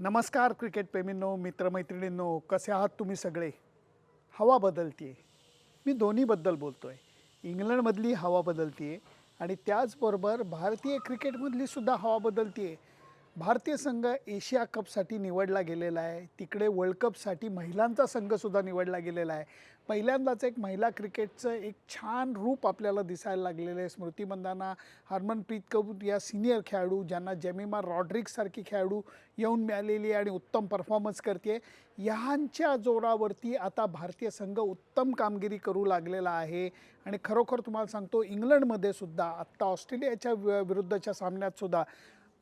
नमस्कार क्रिकेट प्रेमींनो मित्रमैत्रिणींनो कसे आहात तुम्ही सगळे? हवा बदलतीये. मी दोन्हीबद्दल बोलतो आहे इंग्लंडमधली हवा बदलतीये आणि त्याचबरोबर भारतीय क्रिकेटमधली सुद्धा हवा बदलतीये. भारतीय संघ एशिया कपसाठी निवडला गेलेला आहे. तिकडे वर्ल्ड कपसाठी महिलांचा संघसुद्धा निवडला गेलेला आहे. पहिल्यांदाच एक महिला क्रिकेटचं एक छान रूप आपल्याला दिसायला लागलेलं आहे. स्मृती मंदाना हरमनप्रीत कौर या सिनियर खेळाडू ज्यांना जेमिमा रॉड्रिक्ससारखी खेळाडू येऊन मिळालेली आहे आणि उत्तम परफॉर्मन्स करते ह्यांच्या जोरावरती आता भारतीय संघ उत्तम कामगिरी करू लागलेला आहे. आणि खरोखर तुम्हाला सांगतो इंग्लंडमध्ये सुद्धा आत्ता ऑस्ट्रेलियाच्या विरुद्धच्या सामन्यात सुद्धा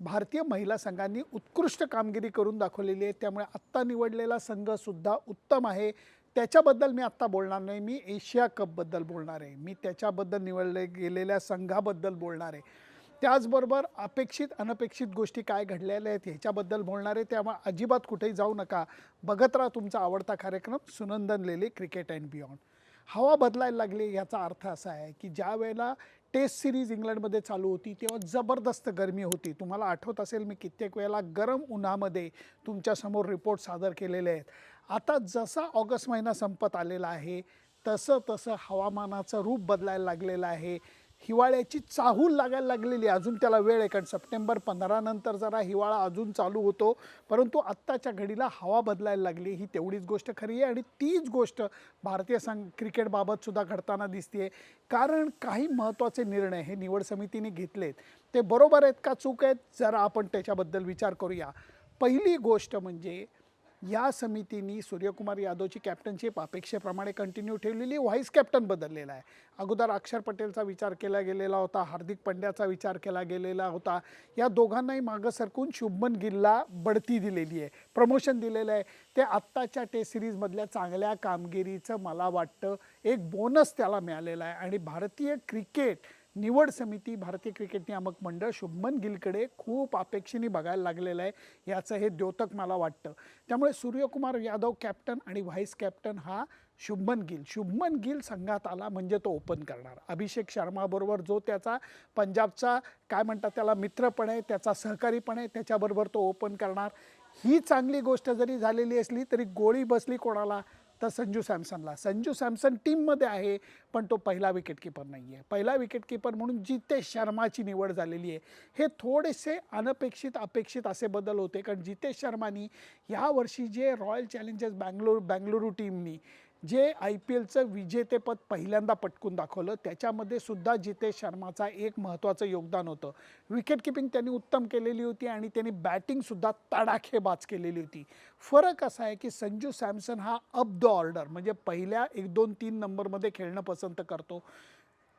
भारतीय महिला संघांनी उत्कृष्ट कामगिरी करून दाखवलेली आहे. त्यामुळे आत्ता निवडलेला संघसुद्धा उत्तम आहे. त्याच्याबद्दल मी आत्ता बोलणार नाही. मी एशिया कपबद्दल बोलणार आहे. मी त्याच्याबद्दल निवडले गेलेल्या संघाबद्दल बोलणार आहे. त्याचबरोबर अपेक्षित अनपेक्षित गोष्टी काय घडलेल्या आहेत ह्याच्याबद्दल बोलणार आहे. त्यामुळे अजिबात कुठेही जाऊ नका. बघत राहा तुमचा आवडता कार्यक्रम Sunandan Lele cricket and beyond. हवा बदलायला लागली याचा अर्थ असा आहे की ज्या वेळेला टेस्ट सिरीज इंग्लंडमध्ये चालू होती तेव्हा जबरदस्त गरमी होती. तुम्हाला आठवत असेल मी कित्येक वेळेला गरम उन्हामध्ये तुमच्यासमोर रिपोर्ट सादर केलेले आहेत. आता जसा ऑगस्ट महिना संपत आलेला आहे तसं तसं हवामानाचं रूप बदलायला लागलेलं आहे. हिवाळ्याची चाहूल लागायला लागलेली. अजून त्याला वेळ आहे कारण सप्टेंबर पंधरानंतर जरा हिवाळा अजून चालू होतो. परंतु आत्ताच्या घडीला हवा बदलायला लागली. ही तेवढीच गोष्ट खरी आहे आणि तीच गोष्ट भारतीय संघ क्रिकेटबाबतसुद्धा घडताना दिसते कारण काही महत्त्वाचे निर्णय हे निवड समितीने घेतलेत. ते बरोबर आहेत का चूक आहेत? जरा आपण त्याच्याबद्दल विचार करूया. पहिली गोष्ट म्हणजे या समितीने सूर्यकुमार यादवची कॅप्टनशिप अपेक्षेप्रमाणे कंटिन्यू ठेवलेली व्हाईस कॅप्टन बदललेला आहे. अगोदर अक्षर पटेलचा विचार केला गेलेला होता हार्दिक पंड्याचा विचार केला गेलेला होता. या दोघांनाही मागं सरकून शुभमन गिलला बढती दिलेली आहे. प्रमोशन दिलेलं आहे. ते आत्ताच्या टेस्ट सिरीजमधल्या चांगल्या कामगिरीचं मला वाटतं एक बोनस त्याला मिळालेला आहे. आणि भारतीय क्रिकेट निवड समिती भारतीय क्रिकेट नियामक मंडळ शुभमन गिलकडे खूप अपेक्षेने बघायला लागलेलं आहे. याचं हे द्योतक मला वाटतं. त्यामुळे सूर्यकुमार यादव कॅप्टन आणि व्हाईस कॅप्टन हा शुभमन गिल. शुभमन गिल संघात आला म्हणजे तो ओपन करणार. अभिषेक शर्माबरोबर जो त्याचा पंजाबचा काय म्हणतात त्याला मित्रपण आहे त्याचा सहकारीपण आहे त्याच्याबरोबर तो ओपन करणार. ही चांगली गोष्ट जरी झालेली असली तरी गोळी बसली कोणाला? तर संजू सॅमसनला. संजू सॅमसन टीममध्ये आहे पण तो पहिला विकेटकीपर नाही आहे पहिला विकेटकीपर म्हणून जितेश शर्माची निवड झालेली आहे. हे थोडेसे अनपेक्षित अपेक्षित असे बदल होते कारण जितेश शर्मानी ह्या वर्षी जे रॉयल चॅलेंजर्स बँगलोर बँगलुरू टीमनी जे आय पी एलचं विजेतेपद पहिल्यांदा पटकून दाखवलं त्याच्यामध्ये सुद्धा जितेश शर्माचा एक महत्त्वाचं योगदान होतं. विकेट किपिंग त्यांनी उत्तम केलेली होती आणि त्यांनी बॅटिंगसुद्धा तडाखेबाज केलेली होती. फरक असा आहे की संजू सॅमसन हा अप द ऑर्डर म्हणजे पहिल्या एक दोन तीन नंबरमध्ये खेळणं पसंत करतो.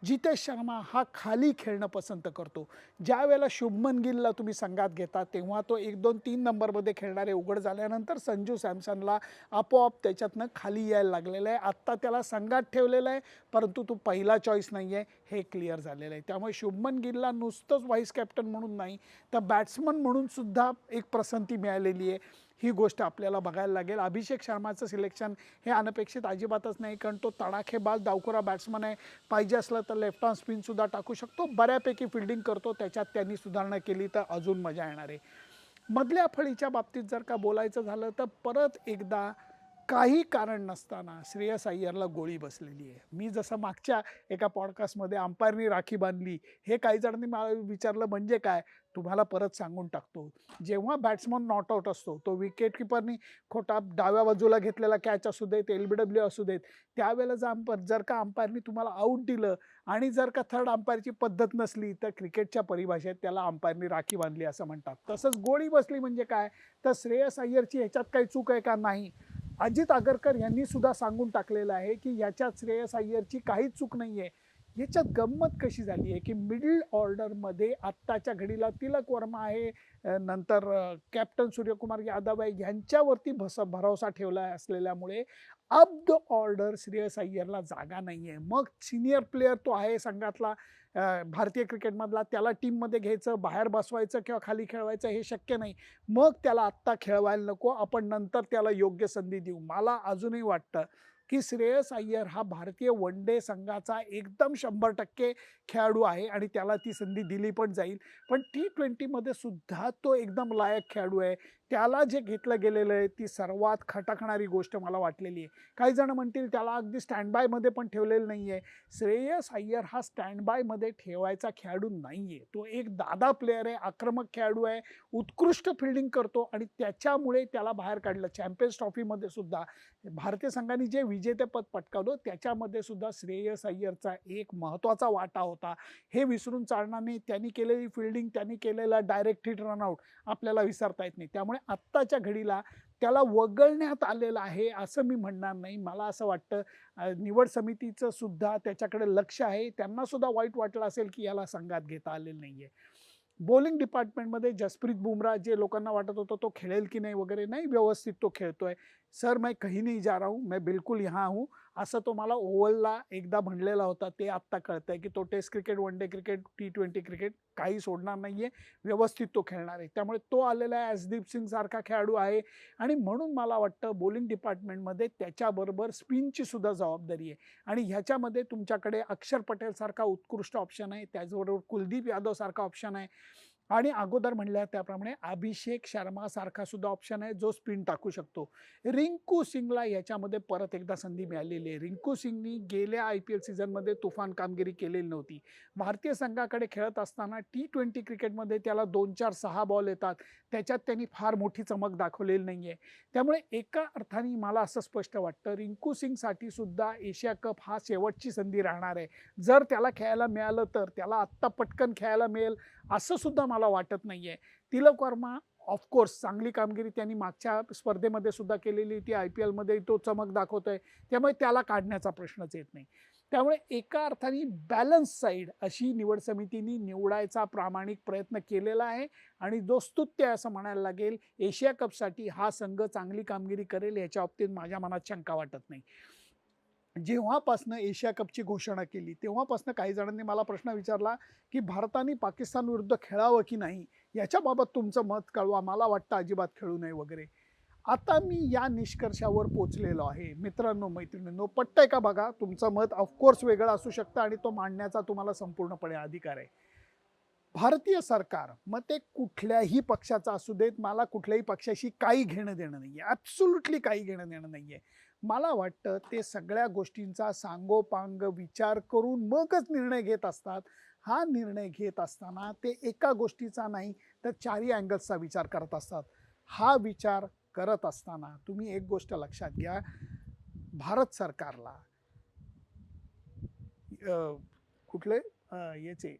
जितेश शर्मा हा खाली खेळणं पसंत करतो. ज्या वेळेला शुभमन गिलला तुम्ही संघात घेता तेव्हा तो एक दोन तीन नंबरमध्ये खेळणारे उघड झाल्यानंतर संजू सॅमसनला आपोआप त्याच्यातनं खाली यायला लागलेलं आहे. आत्ता त्याला संघात ठेवलेलं आहे परंतु तो पहिला चॉईस नाही आहे हे क्लिअर झालेलं आहे. त्यामुळे शुभमन गिलला नुसतंच व्हाईस कॅप्टन म्हणून नाही तर बॅट्समन म्हणून सुद्धा एक प्रसंती मिळालेली आहे. ही गोष्ट आपल्याला बघायला लागेल. अभिषेक शर्माचं सिलेक्शन हे अनपेक्षित अजिबातच नाही कारण तो तडाखेबाज डावखुरा बॅट्समन आहे. पाहिजे असलं तर लेफ्ट हँड स्पिनसुद्धा टाकू शकतो. बऱ्यापैकी फिल्डिंग करतो. त्याच्यात त्यांनी सुधारणा केली तर अजून मजा येणार आहे. मधल्या फळीच्या बाबतीत जर का बोलायचं झालं तर परत एकदा काही कारण नसताना श्रेयस अय्यरला गोळी बसलेली आहे. मी जसं मागच्या एका पॉडकास्टमध्ये अंपायरनी राखी बांधली हे काही जणांनी मला विचारलं म्हणजे काय? तुम्हाला परत सांगून टाकतो. जेव्हा बॅट्समन नॉट आऊट असतो तो विकेट किपरनी खोटा डाव्या बाजूला घेतलेला कॅच असू देत एल बी डब्ल्यू असू देत त्यावेळेला जर अंपायर जर का अंपायरनी तुम्हाला आऊट दिलं आणि जर का थर्ड अंपायरची पद्धत नसली तर क्रिकेटच्या परिभाषेत त्याला अंपायरनी राखी बांधली असं म्हणतात. तसंच गोळी बसली म्हणजे काय? तर श्रेयस अय्यरची ह्याच्यात काही चूक आहे का? नाही. अजित आगरकर यांनी सुद्धा सांगून टाकलेलं आहे की याच्यात श्रेयस अय्यरची काहीच चूक नाही आहे याच्यात गंमत कशी झाली आहे की मिडल ऑर्डरमध्ये आत्ताच्या घडीला तिलक वर्मा आहे नंतर कॅप्टन सूर्यकुमार यादव आहे यांच्यावरती भस भरोसा ठेवला असलेल्यामुळे अप द ऑर्डर श्रेयस अय्यरला जागा नाही आहे मग सिनियर प्लेअर तो आहे संघातला भारतीय क्रिकेटमधला. त्याला टीममध्ये घ्यायचं बाहेर बसवायचं किंवा खाली खेळवायचं हे शक्य नाही. मग त्याला आत्ता खेळवायला नको. आपण नंतर त्याला योग्य संधी देऊ. मला अजूनही वाटतं की श्रेयस अय्यर हा भारतीय वन डे संघाचा एकदम शंभर टक्के खेळाडू आहे आणि त्याला ती संधी दिली पण जाईल. पण टी ट्वेंटीमध्ये सुद्धा तो एकदम लायक खेळाडू आहे. त्याला जे घेतलं गेलेलं आहे ती सर्वात खटकणारी गोष्ट मला वाटलेली आहे. काही जण म्हणतील त्याला अगदी स्टँड बायमध्ये पण ठेवलेलं नाही आहे. श्रेयस अय्यर हा स्टँड बायमध्ये ठेवायचा खेळाडू नाही आहे. तो एक दादा प्लेअर आहे आक्रमक खेळाडू आहे उत्कृष्ट फिल्डिंग करतो आणि त्याच्यामुळे त्याला बाहेर काढलं. चॅम्पियन्स ट्रॉफीमध्ये सुद्धा भारतीय संघाने जे विजेतेपद पटकावलं त्याच्यामध्ये सुद्धा श्रेयस अय्यरचा एक महत्त्वाचा वाटा होता. हे विसरून चालणार नाही. त्यांनी केलेली फिल्डिंग त्यांनी केलेला डायरेक्ट हिट रनआउट आपल्याला विसरता येत नाही. त्यामुळे आत्ताच्या घडीला त्याला वगळण्यात आलेलं आहे असं मी म्हणणार नाही. मला असं वाटतं निवड समितीचं सुद्धा त्याच्याकडे लक्ष आहे. त्यांना सुद्धा वाईट वाटलं असेल की याला संघात घेता आलेलं नाही आहे बॉलिंग डिपार्टमेंटमध्ये जसप्रीत बुमराह जे लोकांना वाटत होतं तो खेळेल की नाही वगैरे नाही व्यवस्थित तो खेळतोय. सर मैं कहीं नहीं जा रहा हूँ मैं बिल्कुल यहाँ हूँ। असं तो मला ओव्हलला एकदा म्हणलेला होता ते आत्ता कळतं आहे की तो test cricket one day cricket T twenty cricket काही सोडणार नाही आहे व्यवस्थित तो खेळणार आहे. त्यामुळे तो आलेला आहे असदीप सिंगसारखा खेळाडू आहे आणि म्हणून मला वाटतं बॉलिंग डिपार्टमेंटमध्ये त्याच्याबरोबर स्पिनची सुद्धा जबाबदारी आहे. आणि ह्याच्यामध्ये तुमच्याकडे अक्षर पटेलसारखा उत्कृष्ट ऑप्शन आहे त्याचबरोबर कुलदीप यादवसारखा ऑप्शन आहे. आणि अगोदर म्हणल्या त्याप्रमाणे अभिषेक शर्मा सारखा सुद्धा ऑप्शन आहे जो स्पिन टाकू शकतो. रिंकू सिंगला याच्यामध्ये परत एकदा संधी मिळालेली आहे. रिंकू सिंगनी गेल्या आय पी एल सीझनमध्ये तुफान कामगिरी केलेली नव्हती. भारतीय संघाकडे खेळत असताना टी ट्वेंटी क्रिकेटमध्ये त्याला दोन चार सहा बॉल येतात. त्याच्यात त्यांनी फार मोठी चमक दाखवलेली नाही आहे त्यामुळे एका अर्थाने मला असं स्पष्ट वाटतं रिंकू सिंगसाठी सुद्धा एशिया कप हा शेवटची संधी राहणार आहे. जर त्याला खेळायला मिळालं तर त्याला आत्ता पटकन खेळायला मिळेल असं सुद्धा मला वाटत नाही आहे तिलक वर्मा ऑफकोर्स चांगली कामगिरी त्यांनी मागच्या स्पर्धेमध्ये सुद्धा केलेली ती आय पी एलमध्ये तो चमक दाखवतोय. त्यामुळे त्याला काढण्याचा प्रश्नच येत नाही. त्यामुळे एका अर्थाने बॅलन्स साईड अशी निवड समितीने निवडायचा प्रामाणिक प्रयत्न केलेला आहे आणि जो स्तुत्य असं म्हणायला लागेल एशिया कपसाठी हा संघ चांगली कामगिरी करेल याच्या बाबतीत माझ्या मनात शंका वाटत नाही. जेव्हापासनं एशिया कपची घोषणा केली तेव्हापासनं काही जणांनी मला प्रश्न विचारला की भारताने पाकिस्तान विरुद्ध खेळावं की नाही? याच्याबाबत तुमचं मत कळवा मला वाटतं अजिबात खेळू नये वगैरे. आता मी या निष्कर्षावर पोचलेलो आहे. मित्रांनो मैत्रिणींनो पटतंय का बघा? तुमचं मत ऑफकोर्स वेगळं असू शकतं आणि तो मांडण्याचा तुम्हाला संपूर्णपणे अधिकार आहे. भारतीय सरकार मग ते कुठल्याही पक्षाचं असू देत मला कुठल्याही पक्षाशी काही घेणं देणं नाही आहे ॲब्सुल्युटली काही घेणं देणं नाही आहे मला वाटतं ते सगळ्या गोष्टींचा सांगोपांग विचार करून मगच निर्णय घेत असतात. हा निर्णय घेत असताना ते एका गोष्टीचा नाही तर चारही अँगल्सचा विचार करत असतात. हा विचार करत असताना तुम्ही एक गोष्ट लक्षात घ्या. भारत सरकारला कुठले? याचे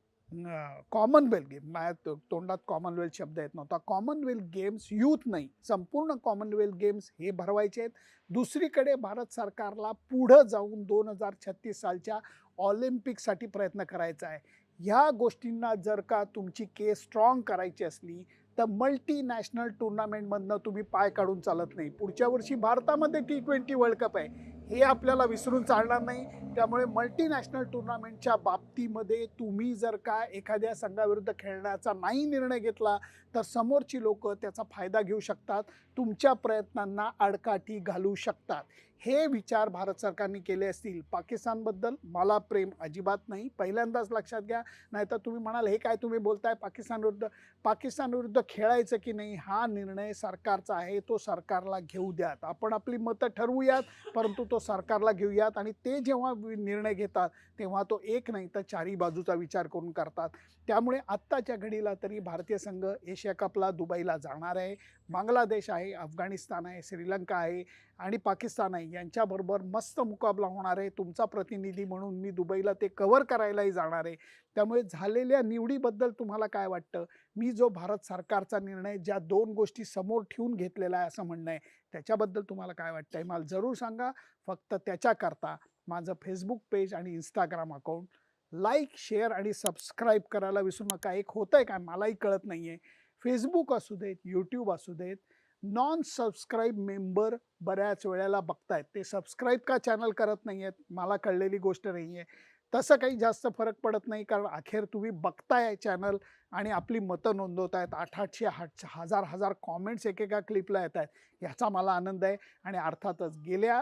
कॉमनवेल्थ गेम माझ्या तो- तोंडात कॉमनवेल्थ शब्द येत नव्हता. कॉमनवेल्थ गेम्स यूथ नाही. संपूर्ण कॉमनवेल्थ गेम्स हे भरवायचे आहेत. दुसरीकडे भारत सरकारला पुढं जाऊन दोन हजार छत्तीस सालच्या ऑलिम्पिकसाठी प्रयत्न करायचा आहे. ह्या गोष्टींना जर का तुमची केस स्ट्रॉंग करायची असली तर मल्टीनॅशनल टुर्नामेंटमधनं तुम्ही पाय काढून चालत नाही. पुढच्या वर्षी भारतामध्ये टी ट्वेंटी वर्ल्ड कप आहे. हे आपल्याला विसरून चालणार नाही. त्यामुळे मल्टीनॅशनल टुर्नामेंटच्या बाबतीमध्ये तुम्ही जर का एखाद्या संघाविरुद्ध खेळण्याचा नाही निर्णय घेतला तर समोरची लोक त्याचा फायदा घेऊ शकतात. तुमच्या प्रयत्नांना आडकाठी घालू शकतात. हे विचार भारत सरकारने केले असतील पाकिस्तानबद्दल मला प्रेम अजिबात नाही. पहिल्यांदाच लक्षात घ्या नाहीतर तुम्ही म्हणाल हे काय तुम्ही बोलताय? पाकिस्तान विरुद्ध पाकिस्तान विरुद्ध खेळायचं की नाही? हा निर्णय सरकारचा आहे तो सरकारला घेऊ द्यात. आपण आपली मतं ठरवूयात परंतु तो सरकारला घेऊयात आणि ते जेव्हा निर्णय घेतात तेव्हा तो एक नाही तर चारही बाजूचा विचार करून करतात. त्यामुळे आत्ताच्या घडीला तरी भारतीय संघ एशिया कपला दुबईला जाणार आहे. बांगलादेश आहे अफगाणिस्तान आहे श्रीलंका आहे आणि पाकिस्तान आहे. यांच्याबरोबर मस्त मुकाबला होणार आहे. तुमचा प्रतिनिधी म्हणून मी दुबईला ते कव्हर करायलाही जाणार आहे. त्यामुळे झालेल्या निवडीबद्दल तुम्हाला काय वाटतं? मी जो भारत सरकारचा निर्णय ज्या दोन गोष्टी समोर ठेवून घेतलेला आहे असं म्हणणं आहे. त्याच्याबद्दल तुम्हाला काय वाटतंय? मला जरूर सांगा. फक्त त्याच्याकरता माझं फेसबुक पेज आणि इंस्टाग्राम अकाउंट लाईक शेअर आणि सबस्क्राईब करायला विसरू नका. एक होतं आहे काय? मलाही कळत नाही आहे फेसबुक असू देत यूट्यूब असू देत नॉन सबस्क्राईब मेंबर बऱ्याच वेळेला बघतायत. ते सबस्क्राईब का चॅनल करत नाही आहेत मला कळलेली गोष्ट नाही आहे तसं काही जास्त फरक पडत नाही कारण अखेर तुम्ही बघताय चॅनल आणि आपली मतं नोंदवतायत. आठ आठशे आठ हजार हजार कॉमेंट्स एकेका क्लिपला येत आहेत ह्याचा मला आनंद आहे. आणि अर्थातच गेल्या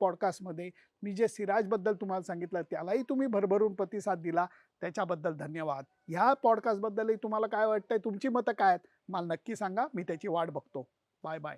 पॉडकास्टमध्ये मी जे सिराजबद्दल तुम्हाला सांगितलं त्यालाही तुम्ही भरभरून प्रतिसाद दिला. त्याच्याबद्दल धन्यवाद. ह्या पॉडकास्टबद्दलही तुम्हाला काय वाटतंय? तुमची मतं काय आहेत? मला नक्की सांगा. मी त्याची वाट बघतो. Bye bye